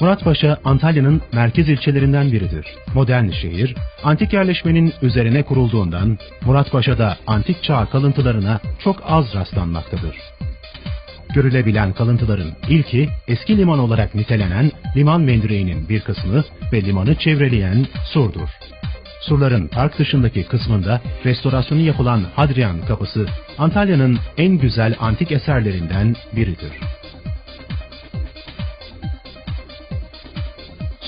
Muratpaşa, Antalya'nın merkez ilçelerinden biridir. Modern şehir, antik yerleşmenin üzerine kurulduğundan Muratpaşa'da antik çağ kalıntılarına çok az rastlanmaktadır. Görülebilen kalıntıların ilki eski liman olarak nitelenen liman mendireğinin bir kısmı ve limanı çevreleyen surdur. Surların park dışındaki kısmında restorasyonu yapılan Hadrian Kapısı, Antalya'nın en güzel antik eserlerinden biridir.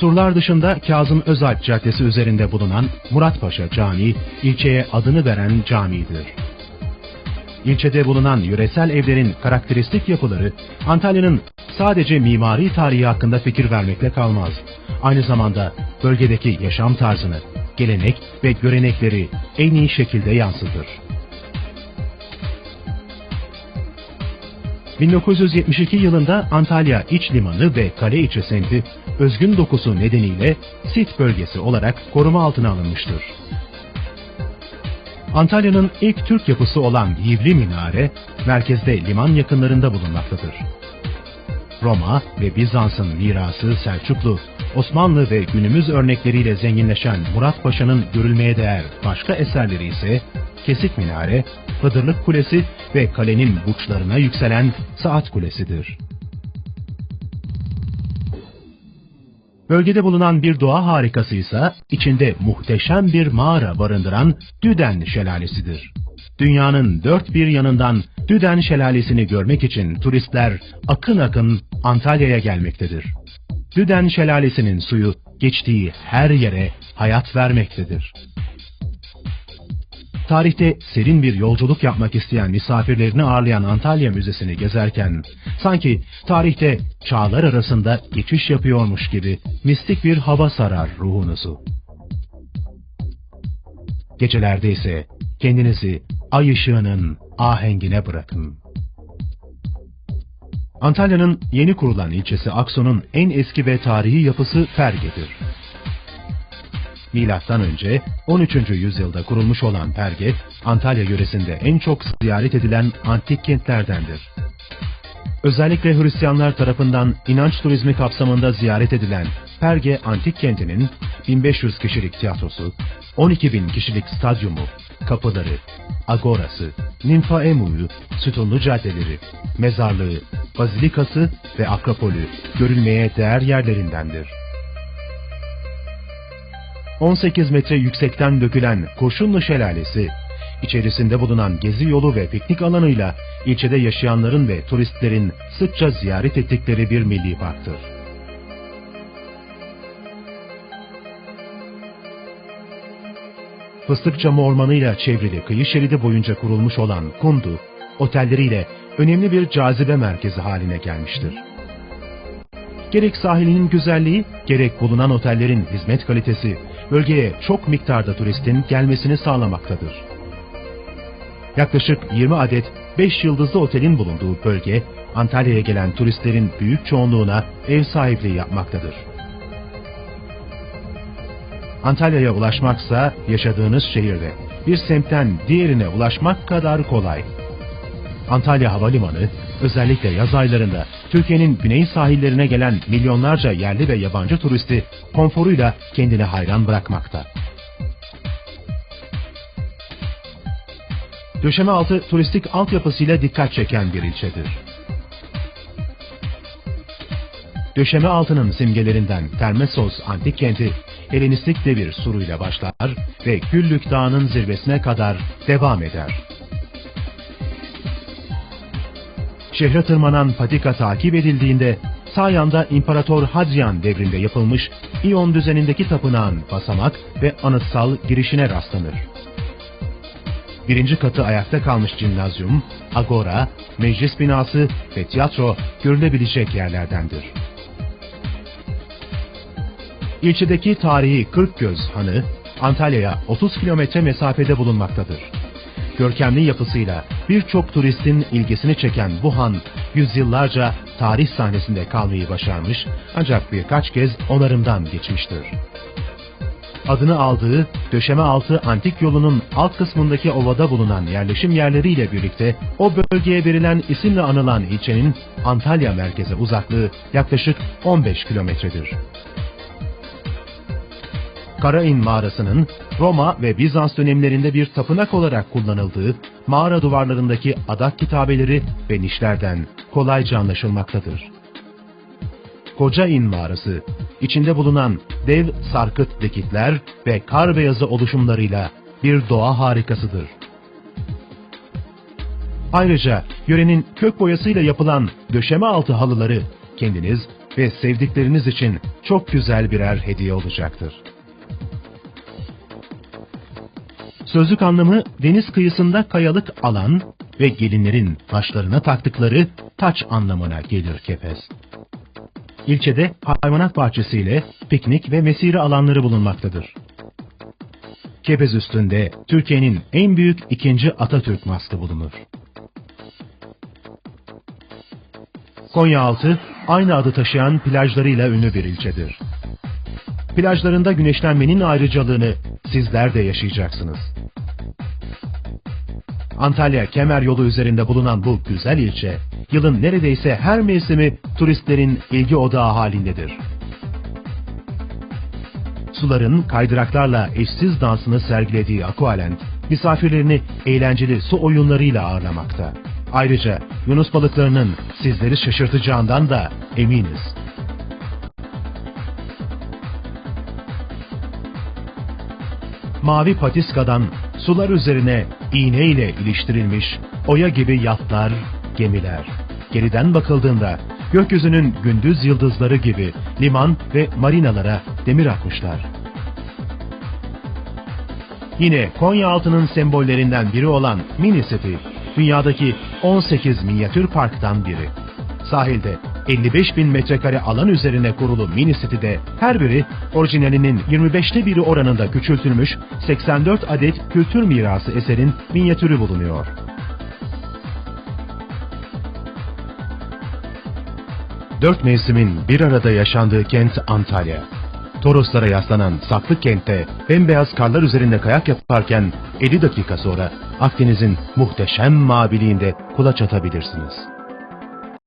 Surlar dışında Kazım Özalp Caddesi üzerinde bulunan Muratpaşa Camii, ilçeye adını veren camidir. İlçede bulunan yöresel evlerin karakteristik yapıları, Antalya'nın sadece mimari tarihi hakkında fikir vermekle kalmaz. Aynı zamanda bölgedeki yaşam tarzını, gelenek ve görenekleri en iyi şekilde yansıtır. 1972 yılında Antalya İç Limanı ve Kale içi semti özgün dokusu nedeniyle sit bölgesi olarak koruma altına alınmıştır. Antalya'nın ilk Türk yapısı olan Yivli Minare, merkezde liman yakınlarında bulunmaktadır. Roma ve Bizans'ın mirası Selçuklu, Osmanlı ve günümüz örnekleriyle zenginleşen Murat Paşa'nın görülmeye değer başka eserleri ise Kesik Minare, Hıdırlık Kulesi ve kalenin burçlarına yükselen Saat Kulesi'dir. Bölgede bulunan bir doğa harikası ise içinde muhteşem bir mağara barındıran Düden Şelalesi'dir. Dünyanın dört bir yanından Düden Şelalesi'ni görmek için turistler akın akın Antalya'ya gelmektedir. Düden Şelalesi'nin suyu geçtiği her yere hayat vermektedir. Tarihte serin bir yolculuk yapmak isteyen misafirlerini ağırlayan Antalya Müzesi'ni gezerken, sanki tarihte çağlar arasında geçiş yapıyormuş gibi mistik bir hava sarar ruhunuzu. Gecelerde ise kendinizi ay ışığının ahengine bırakın. Antalya'nın yeni kurulan ilçesi Akson'un en eski ve tarihi yapısı Perge'dir. Milattan önce 13. yüzyılda kurulmuş olan Perge, Antalya yöresinde en çok ziyaret edilen antik kentlerdendir. Özellikle Hristiyanlar tarafından inanç turizmi kapsamında ziyaret edilen Perge Antik Kenti'nin 1500 kişilik tiyatrosu, 12 bin kişilik stadyumu, kapıları, agorası, ninfaemuyu, sütunlu caddeleri, mezarlığı, bazilikası ve akropolü görülmeye değer yerlerindendir. 18 metre yüksekten dökülen Kurşunlu Şelalesi, içerisinde bulunan gezi yolu ve piknik alanıyla ilçede yaşayanların ve turistlerin sıkça ziyaret ettikleri bir milli parktır. Fıstıkçamı ormanıyla çevrili kıyı şeridi boyunca kurulmuş olan Kundu, otelleriyle önemli bir cazibe merkezi haline gelmiştir. Gerek sahilinin güzelliği, gerek bulunan otellerin hizmet kalitesi, bölgeye çok miktarda turistin gelmesini sağlamaktadır. Yaklaşık 20 adet 5 yıldızlı otelin bulunduğu bölge, Antalya'ya gelen turistlerin büyük çoğunluğuna ev sahipliği yapmaktadır. Antalya'ya ulaşmaksa yaşadığınız şehirde bir semtten diğerine ulaşmak kadar kolay. Antalya Havalimanı özellikle yaz aylarında Türkiye'nin güney sahillerine gelen milyonlarca yerli ve yabancı turisti konforuyla kendini hayran bırakmakta. Döşeme altı turistik altyapısıyla dikkat çeken bir ilçedir. Döşeme altının simgelerinden Termesos antik kenti Helenistik devir suruyla başlar ve Güllük Dağı'nın zirvesine kadar devam eder. Şehre tırmanan patika takip edildiğinde sağ yanda İmparator Hadrian devrinde yapılmış İyon düzenindeki tapınağın basamak ve anıtsal girişine rastlanır. Birinci katı ayakta kalmış cimnazyum, agora, meclis binası ve tiyatro görülebilecek yerlerdendir. İlçedeki tarihi Kırkgöz Hanı, Antalya'ya 30 kilometre mesafede bulunmaktadır. Görkemli yapısıyla birçok turistin ilgisini çeken bu han, yüzyıllarca tarih sahnesinde kalmayı başarmış ancak birkaç kez onarımdan geçmiştir. adını aldığı döşeme altı antik yolunun alt kısmındaki ovada bulunan yerleşim yerleriyle birlikte o bölgeye verilen isimle anılan ilçenin Antalya merkeze uzaklığı yaklaşık 15 kilometredir. Karain mağarasının Roma ve Bizans dönemlerinde bir tapınak olarak kullanıldığı mağara duvarlarındaki adak kitabeleri ve nişlerden kolayca anlaşılmaktadır. Kocain mağarası, içinde bulunan dev sarkıt dikitler ve kar beyazı oluşumlarıyla bir doğa harikasıdır. Ayrıca yörenin kök boyasıyla yapılan döşeme altı halıları kendiniz ve sevdikleriniz için çok güzel birer hediye olacaktır. Sözlük anlamı deniz kıyısında kayalık alan ve gelinlerin başlarına taktıkları taç anlamına gelir Kepez. İlçede hayvanat bahçesiyle piknik ve mesire alanları bulunmaktadır. Kepez üstünde Türkiye'nin en büyük ikinci Atatürk mastı bulunur. Konyaaltı aynı adı taşıyan plajlarıyla ünlü bir ilçedir. Plajlarında güneşlenmenin ayrıcalığını sizler de yaşayacaksınız. Antalya Kemer yolu üzerinde bulunan bu güzel ilçe, yılın neredeyse her mevsimi turistlerin ilgi odağı halindedir. Suların kaydıraklarla eşsiz dansını sergilediği Aqualand, misafirlerini eğlenceli su oyunlarıyla ağırlamakta. Ayrıca Yunus balıklarının sizleri şaşırtacağından da eminiz. Mavi patiskadan sular üzerine iğne ile iliştirilmiş oya gibi yatlar, gemiler. Geriden bakıldığında gökyüzünün gündüz yıldızları gibi liman ve marinalara demir atmışlar. Yine Konyaaltı'nın sembollerinden biri olan Mini City, dünyadaki 18 minyatür parktan biri. Sahilde 55 bin metrekare alan üzerine kurulu Mini City'de her biri orijinalinin 25'te biri oranında küçültülmüş 84 adet kültür mirası eserin minyatürü bulunuyor. Dört mevsimin bir arada yaşandığı kent Antalya. Toroslara yaslanan saklı kentte bembeyaz karlar üzerinde kayak yaparken 50 dakika sonra Akdeniz'in muhteşem maviliğinde kulaç atabilirsiniz.